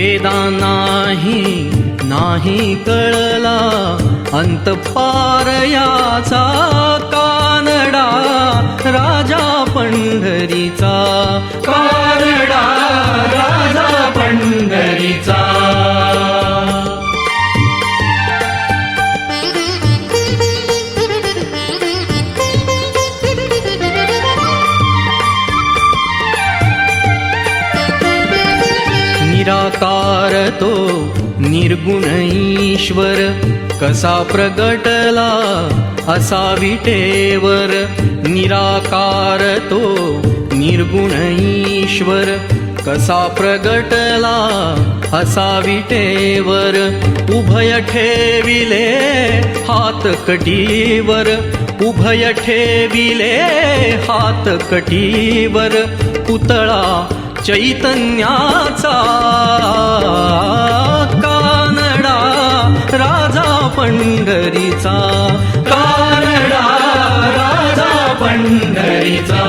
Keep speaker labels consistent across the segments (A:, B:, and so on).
A: वेदा नाही नाही कळला. अंत पार याचा कानडा राजा पंढरीचा. कानडा राजा पंढरीचा. निराकार तो निर्गुण ईश्वर कसा प्रगटला असा विटेवर निराकार तो निर्गुण ईश्वर कसा प्रगटला असा विटेवर उभय ठेविले हात कटीवर. उभय ठेविले हात कटीवर. पुतळा चैतन्याचा कानडा राजा पंढरीचा. कानडा राजा पंढरीचा.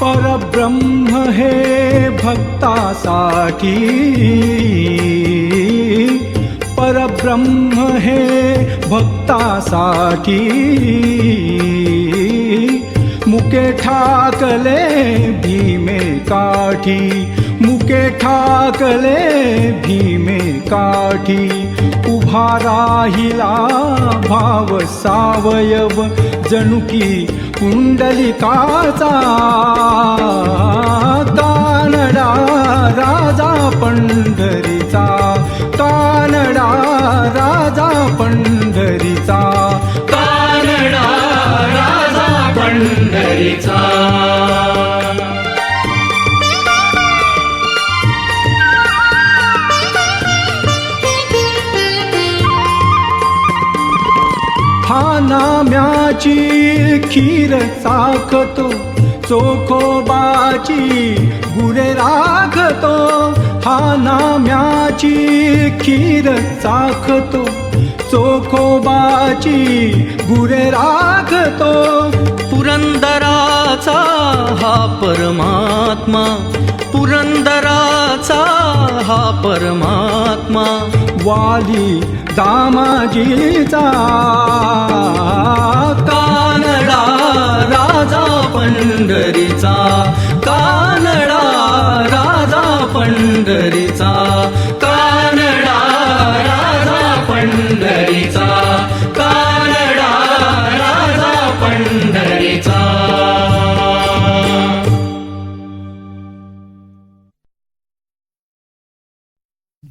B: परब्रह्म हे भक्तासाठी. परब्रह्म हे भक्तासाठी मुके ठाकले भीमे काठी. मुके ठाकले भीमे काठी. उभा राहिला भाव सावयव जणुकी कुंडलिकाचा. नाम्याची खीर चाखतो चोखोबाची गुरे राखतो. हा नाम्याची खीर चाखतो चोखोबाची गुरे राखतो.
A: पुरंदराचा हा परमात्मा पुरंदरा पुरंदराचा हा परमात्मा.
B: वाली दामाजीचा
A: कानडा राजा पंढरीचा. कानडा राजा पंढरीचा.